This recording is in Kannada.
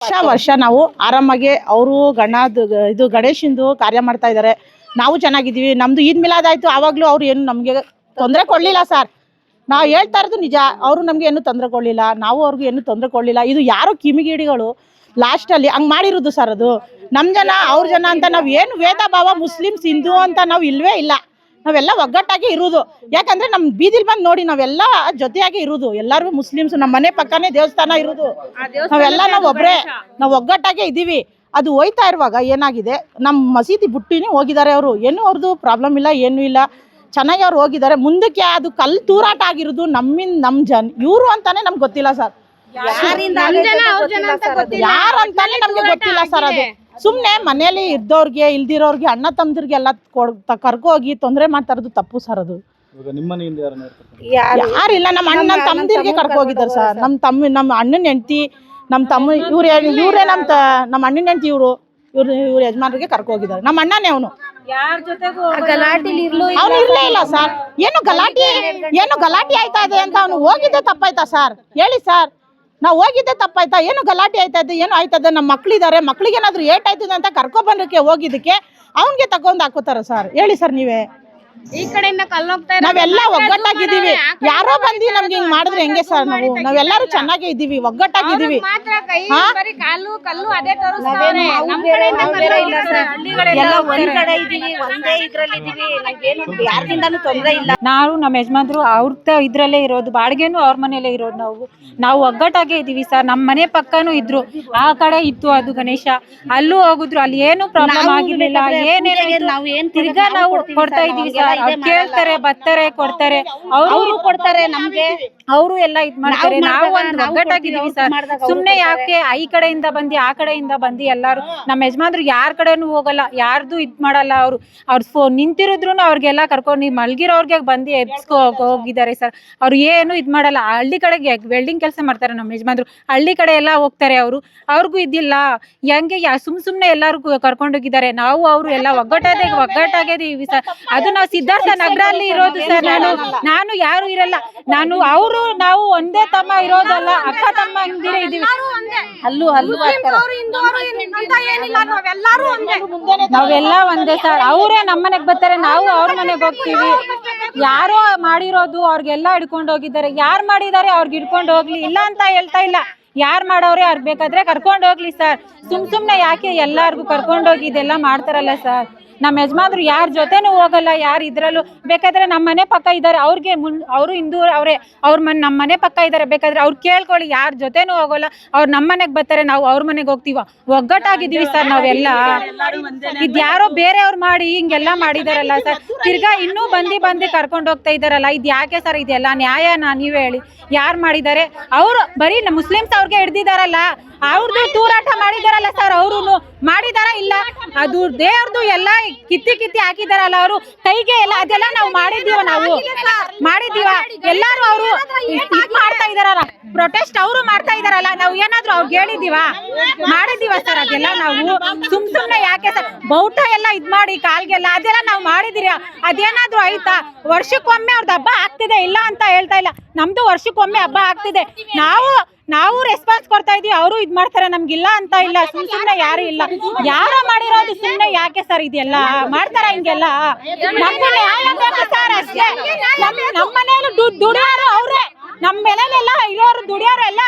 ವರ್ಷ ವರ್ಷ ನಾವು ಆರಾಮಾಗಿ ಅವರು ಗಣದ ಇದು ಗಣೇಶಿಂದು ಕಾರ್ಯ ಮಾಡ್ತಾ ಇದ್ದಾರೆ ನಾವು ಚೆನ್ನಾಗಿದ್ದೀವಿ. ನಮ್ದು ಈದ್ ಮಿಲಾದಾಯ್ತು ಆವಾಗಲೂ ಅವ್ರು ಏನು ನಮಗೆ ತೊಂದರೆ ಕೊಡಲಿಲ್ಲ ಸರ್. ನಾವು ಹೇಳ್ತಾ ಇರೋದು ನಿಜ. ಅವರು ನಮಗೆ ಏನು ತೊಂದರೆ ಕೊಡಲಿಲ್ಲ. ನಾವು ಅವ್ರಿಗೆ ಏನು ತೊಂದರೆ ಕೊಡಲಿಲ್ಲ. ಇದು ಯಾರೋ ಕಿಮಿಗಿಡಿಗಳು ಲಾಸ್ಟಲ್ಲಿ ಹಂಗೆ ಮಾಡಿರೋದು ಸರ್ ಅದು. ನಮ್ಮ ಜನ ಅವ್ರ ಜನ ಅಂತ ನಾವು ಏನು ವೇದ ಭಾವ ಮುಸ್ಲಿಮ್ಸ್ ಹಿಂದೂ ಅಂತ ನಾವು ಇಲ್ವೇ ಇಲ್ಲ. ನಾವೆಲ್ಲ ಒಗ್ಗಟ್ಟಾಗಿ ಇರುವುದು. ಯಾಕಂದ್ರೆ ನಮ್ಮ ಬೀದಿಲ್ ಬಂದು ನೋಡಿ ನಾವೆಲ್ಲ ಜೊತೆಯಾಗಿ ಇರುವುದು. ಎಲ್ಲಾರು ಮುಸ್ಲಿಮ್ಸ್ ನಮ್ಮ ಮನೆ ಪಕ್ಕನೇ ದೇವಸ್ಥಾನ ಇರುವುದು. ನಾವೆಲ್ಲ ನಾವು ಒಬ್ರೆ ನಾವು ಒಗ್ಗಟ್ಟಾಗೆ ಇದ್ದೀವಿ ಅದು ಹೋಯ್ತಾ ಇರುವಾಗ ಏನಾಗಿದೆ? ನಮ್ಮ ಮಸೀದಿ ಬುಟ್ಟಿನೇ ಹೋಗಿದ್ದಾರೆ ಅವರು. ಏನು ಅವ್ರದ್ದು ಪ್ರಾಬ್ಲಮ್ ಇಲ್ಲ ಏನೂ ಇಲ್ಲ. ಚೆನ್ನಾಗಿ ಅವ್ರು ಹೋಗಿದ್ದಾರೆ. ಮುಂದಕ್ಕೆ ಅದು ಕಲ್ ತೂರಾಟ ಆಗಿರೋದು ನಮ್ಮಿಂದ ನಮ್ಮ ಜನ ಇವರು ಅಂತಾನೆ ನಮ್ಗೆ ಗೊತ್ತಿಲ್ಲ ಸರ್. ಯಾರಂತಾನೆ ನಮ್ಗೆ ಗೊತ್ತಿಲ್ಲ ಸರ್ ಅದು. ಸುಮ್ನೆ ಮನೇಲಿ ಇದ್ದವ್ರಿಗೆ ಇಲ್ದಿರೋರ್ಗೆ ಅಣ್ಣ ತಮ್ಮದಿರ್ಗೆ ಎಲ್ಲ ಕರ್ಕೊ ಹೋಗಿ ತೊಂದರೆ ಮಾಡ್ತಾ ಇರೋದು ತಪ್ಪು ಸರ್ ಅದು. ಯಾರಿಲ್ಲ ನಮ್ಮ ಅಣ್ಣ ತಮ್ದಿರ್ಗೆ ಕರ್ಕೊ ಹೋಗಿದ್ದಾರೆ ಸರ್. ನಮ್ಮ ತಮ್ಮ ನಮ್ಮ ಅಣ್ಣನ ಹೆಂಡತಿ ನಮ್ಮ ತಮ್ಮ ಇವ್ರು ಇವರೇ ನಮ್ಮ ತ ನಮ್ಮ ಅಣ್ಣನ ಹೆಂಡತಿ ಇವರು. ಇವ್ರು ಇವ್ರ ಯಜಮಾನ್ರಿಗೆ ಕರ್ಕೊ ಹೋಗಿದ್ದಾರೆ ನಮ್ಮ ಅಣ್ಣನೇ ಅವನು. ಯಾರ ಜೊತೆಗೂ ಗಲಾಟಿಲಿ ಇರ್ಲು ಅವ್ನು ಇರ್ಲೇ ಇಲ್ಲ ಸರ್. ಏನು ಗಲಾಟೆ ಏನು ಗಲಾಟೆ ಆಯ್ತಾ ಇದೆ ಅಂತ ಅವನು ಹೋಗಿದ್ದೆ ತಪ್ಪಾಯ್ತಾ ಸರ್? ಹೇಳಿ ಸರ್. ನಾವು ಹೋಗಿದ್ದೆ ತಪ್ಪಾಯ್ತಾ? ಏನು ಗಲಾಟೆ ಆಯ್ತಾ ಇದೆ ಏನು ಆಯ್ತದೆ ನಮ್ಮ ಮಕ್ಳಿದ್ದಾರೆ ಮಕ್ಳಿಗೆ ಏನಾದ್ರು ಏಟ್ ಆಯ್ತದೆ ಅಂತ ಕರ್ಕೊಬಂದಕ್ಕೆ ಹೋಗಿದ್ದಕ್ಕೆ ಅವನಿಗೆ ತಗೊಂಡು ಹಾಕೋತಾರ ಸರ್. ಹೇಳಿ ಸರ್ ನೀವೇ. ಈ ಕಡೆಯಿಂದ ಕಲ್ಲೋಗ್ತಾ ನಾವೆಲ್ಲ ಒಗ್ಗಟ್ಟಾಗಿದ್ದೀವಿ. ಯಾರೋ ಬಂದಿ ನಮ್ಗೆ ಹಿಂಗ್ ಮಾಡಿದ್ರೆ ಹೆಂಗೆ ಸರ್ ನಾವು? ನಾವೆಲ್ಲರೂ ಚೆನ್ನಾಗೇ ಇದ್ದೀವಿ ಒಗ್ಗಟ್ಟಾಗಿದ್ದೀವಿ. ಮಾತ್ರ ಕೈ ಹಾ? ಬರೀ ಕಾಲು ಕಲ್ಲು ಅದೇ ತೋರಿಸ್ತಾವ್ರೆ ನಮ್ ಕಡೆಯಿಂದ ಕಲ್ಲು ಇಲ್ಲ ಸರ್. ಎಲ್ಲ ಒಂದ್ ಕಡೆ ಇದೀವಿ ಒಂದೇ ಇದ್ರಲ್ಲಿ ಇದೀವಿ ನಮ್ಗೇನು ಯಾರ್ದಿಂದಾನು ತೊಂದ್ರೆ ಇಲ್ಲ. ನಾವು ನಮ್ಮ ಯಜಮಾನ್ರು ಅವ್ರ ಇದ್ರಲ್ಲೇ ಇರೋದು ಬಾಡಿಗೆನೂ ಅವ್ರ ಮನೇಲೇ ಇರೋದು ನಾವು. ನಾವು ಒಗ್ಗಟ್ಟಾಗೆ ಇದೀವಿ ಸರ್. ನಮ್ಮ ಮನೆ ಪಕ್ಕನೂ ಇದ್ರು. ಆ ಕಡೆ ಇತ್ತು ಅದು ಗಣೇಶ. ಅಲ್ಲೂ ಹೋಗುದ್ರು. ಅಲ್ಲಿ ಏನು ಪ್ರಾಬ್ಲಮ್ ಆಗಿರ್ಲಿಲ್ಲ. ಏನೇನು ನಾವು ಏನ್ ತಿರ್ಗಾ ನಾವು ಕೊಡ್ತಾ ಇದೀವಿ ಸರ್ ಕೇಳ್ತಾರೆ ಬರ್ತಾರೆ ಕೊಡ್ತಾರೆ. ಅವರು ಕೊಡ್ತಾರೆ. ನಮ್ಗೆ. ಅವರು ಎಲ್ಲ ಇದ್ ಮಾಡ್ತಾರೆ. ನಾವು ಒಂದು ಒಗ್ಗಟ್ಟಾಗಿದ್ದೀವಿ ಸರ್. ಸುಮ್ನೆ ಯಾಕೆ ಈ ಕಡೆಯಿಂದ ಬಂದು ಆ ಕಡೆಯಿಂದ ಬಂದು ಎಲ್ಲಾರು ನಮ್ಮ ಯಜಮಾನ್ರು ಯಾರ ಕಡೆನೂ ಹೋಗಲ್ಲ. ಯಾರ್ದು ಇದ್ ಮಾಡಲ್ಲ ಅವರು. ಅವ್ರ ಫೋನ್ ನಿಂತಿರಿದ್ರು ಅವ್ರಿಗೆಲ್ಲ ಕರ್ಕೊಂಡು ಮಲ್ಗಿರೋರ್ಗೆ ಬಂದು ಎಬ್ಸ್ಕೊ ಹೋಗಿದ್ದಾರೆ ಸರ್. ಅವ್ರು ಏನು ಇದ್ ಮಾಡಲ್ಲ. ಹಳ್ಳಿ ಕಡೆಗೆ ವೆಲ್ಡಿಂಗ್ ಕೆಲಸ ಮಾಡ್ತಾರೆ ನಮ್ಮ ಯಜಮಾನ್ರು. ಹಳ್ಳಿ ಕಡೆ ಎಲ್ಲ ಹೋಗ್ತಾರೆ ಅವರು. ಅವ್ರಿಗೂ ಇದಿಲ್ಲ. ಹೆಂಗೆ ಸುಮ್ ಸುಮ್ನೆ ಎಲ್ಲಾರು ಕರ್ಕೊಂಡೋಗಿದ್ದಾರೆ ನಾವು ಅವರು ಎಲ್ಲ ಒಗ್ಗಟ್ಟಾಗೆ ಒಗ್ಗಟ್ಟಾಗಿದ್ದೀವಿ ಸರ್. ಅದು ನಾವು ಸಿದ್ಧಾರ್ಥ ನಗರಲ್ಲಿ ಇರೋದು ಸರ್ ನಾನು ನಾನು ಯಾರು ಇರಲ್ಲ. ನಾನು ಅವರು ನಾವು ಒಂದೇ ತಮ್ಮ ಇರೋದಲ್ಲ ಅಕ್ಕ ತಮ್ಮ ಅಂದಿರೇ ಇದೀವಿ ಅಲ್ಲೂ ಅಲ್ಲೂ. ನಾವೆಲ್ಲ ಒಂದೇ ಸರ್. ಅವರೇ ನಮ್ಮ ಮನೆಗೆ ಬರ್ತಾರೆ ನಾವು ಅವ್ರ ಮನೆಗೆ ಹೋಗ್ತೀವಿ. ಯಾರೋ ಮಾಡಿರೋದು ಅವ್ರಿಗೆಲ್ಲ ಹಿಡ್ಕೊಂಡು ಹೋಗಿದ್ದಾರೆ. ಯಾರು ಮಾಡಿದ್ದಾರೆ ಅವ್ರಿಗೆ ಹಿಡ್ಕೊಂಡು ಹೋಗ್ಲಿ. ಇಲ್ಲ ಅಂತ ಹೇಳ್ತಾ ಇಲ್ಲ. ಯಾರು ಮಾಡೋರೆ ಅವ್ರಿಗೆ ಬೇಕಾದ್ರೆ ಕರ್ಕೊಂಡು ಹೋಗ್ಲಿ ಸರ್. ಸುಮ್ ಸುಮ್ನೆ ಯಾಕೆ ಎಲ್ಲಾರ್ಗು ಕರ್ಕೊಂಡು ಹೋಗಿ ಇದೆಲ್ಲ ಮಾಡ್ತಾರಲ್ಲ ಸರ್? ನಮ್ಮ ಯಜಮಾನ್ರು ಯಾರ ಜೊತೆನೂ ಹೋಗಲ್ಲ, ಯಾರು ಇದ್ರಲ್ಲೂ. ಬೇಕಾದ್ರೆ ನಮ್ಮ ಮನೆ ಪಕ್ಕ ಇದ್ದಾರೆ, ಅವ್ರಿಗೆ ಮುನ್, ಅವರು ಹಿಂದೂ, ಅವರೇ, ಅವ್ರ ಮನೆ, ನಮ್ಮ ಮನೆ ಪಕ್ಕ ಇದ್ದಾರೆ. ಬೇಕಾದ್ರೆ ಅವ್ರು ಕೇಳ್ಕೊಳ್ಳಿ, ಯಾರ ಜೊತೆನೂ ಹೋಗಲ್ಲ. ಅವ್ರು ನಮ್ಮ ಮನೆಗೆ ಬರ್ತಾರೆ, ನಾವು ಅವ್ರ ಮನೆಗೆ ಹೋಗ್ತೀವ. ಒಗ್ಗಟ್ಟಾಗಿದ್ದೀವಿ ಸರ್ ನಾವೆಲ್ಲ. ಇದ್ಯಾರೋ ಬೇರೆಯವ್ರು ಮಾಡಿ, ಹಿಂಗೆಲ್ಲ ಮಾಡಿದಾರಲ್ಲ ಸರ್. ತಿರ್ಗಾ ಇನ್ನೂ ಬಂದು ಬಂದು ಕರ್ಕೊಂಡು ಹೋಗ್ತಾ ಇದ್ದಾರಲ್ಲ, ಇದು ಯಾಕೆ ಸರ್ ಇದೆಲ್ಲ ನ್ಯಾಯನಾ ನೀವೇ ಹೇಳಿ. ಯಾರು ಮಾಡಿದ್ದಾರೆ? ಅವರು ಬರೀ ಮುಸ್ಲಿಮ್ಸ್ ಅವ್ರಿಗೆ ಹಿಡ್ದಿದಾರಲ್ಲ. ಅವ್ರದ್ದು ತೂರಾಟ ಮಾಡಿದಾರಲ್ಲ ಸರ್ ಅವರು ಮಾಡಿದಾರ ಇಲ್ಲ? ಅದು ದೇವ್ರದ್ದು ಎಲ್ಲ ಕಿತ್ತಿ ಕಿತ್ತಿ ಹಾಕಿದಾರಲ್ಲ ಅವರು. ಕೈಗೆ ಎಲ್ಲ ಅದೆಲ್ಲ ನಾವು ಮಾಡಿದೀವ ನಾವು? ಮಾಡಿದೀವ ಎಲ್ಲಾರು ಅವರು ಮಾಡ್ತಾ ಇದಾರಲ್ಲ ಪ್ರೊಟೆಸ್ಟ್ ಅವರು ಮಾಡ್ತಾ ಇದಾರಲ್ಲ, ನಾವು ಏನಾದ್ರು ಅವ್ರಿಗೆ ಹೇಳಿದೀವ ಮಾಡಿದೀವ ಸರ್ ಅದೆಲ್ಲ ನಾವು? ಸುಮ್ ಸುಮ್ನೆ ಯಾಕೆ ಸರ್? ಬೌಟ ಎಲ್ಲ ಇದ್ ಮಾಡಿ, ಕಾಲ್ಗೆಲ್ಲ ಅದೆಲ್ಲ ನಾವು ಮಾಡಿದಿರ ಅದೇನಾದ್ರು ಆಯ್ತಾ? ವರ್ಷಕ್ಕೊಮ್ಮೆ ಅವ್ರದ್ದು ಹಬ್ಬ ಆಗ್ತಿದೆ ಇಲ್ಲ ಅಂತ ಹೇಳ್ತಾ ಇಲ್ಲ. ನಮ್ದು ವರ್ಷಕ್ಕೊಮ್ಮೆ ಹಬ್ಬ ಆಗ್ತಿದೆ. ನಾವು ನಾವು ರೆಸ್ಪಾನ್ಸ್ ಕೊಡ್ತಾ ಇದೀವಿ, ಅವರು ಇದ್ ಮಾಡ್ತಾರೆ, ನಮ್ಗಿಲ್ಲ ಅಂತ ಇಲ್ಲ ಸುಮ್ ಸುಮ್ನೆ ಯಾರು ಇಲ್ಲ. ಯಾರ ಮಾಡಿರೋದು ಸುಮ್ನೆ ಯಾಕೆ ಸರ್ ಇದೆಲ್ಲ ಮಾಡ್ತಾರ ಹಿಂಗೆಲ್ಲ? ನಮ್ಗೆ ನ್ಯಾಯ ಬೇಕು ಸರ್ ಅಷ್ಟೇ. ನಮ್ ನಮ್ಮ ಮನೇಲಿ ದುಡಿಯೋರು ಅವ್ರೆ. ನಮ್ಮ ಮನೇಲೆಲ್ಲ ಇರೋರು ದುಡಿಯೋರು ಎಲ್ಲ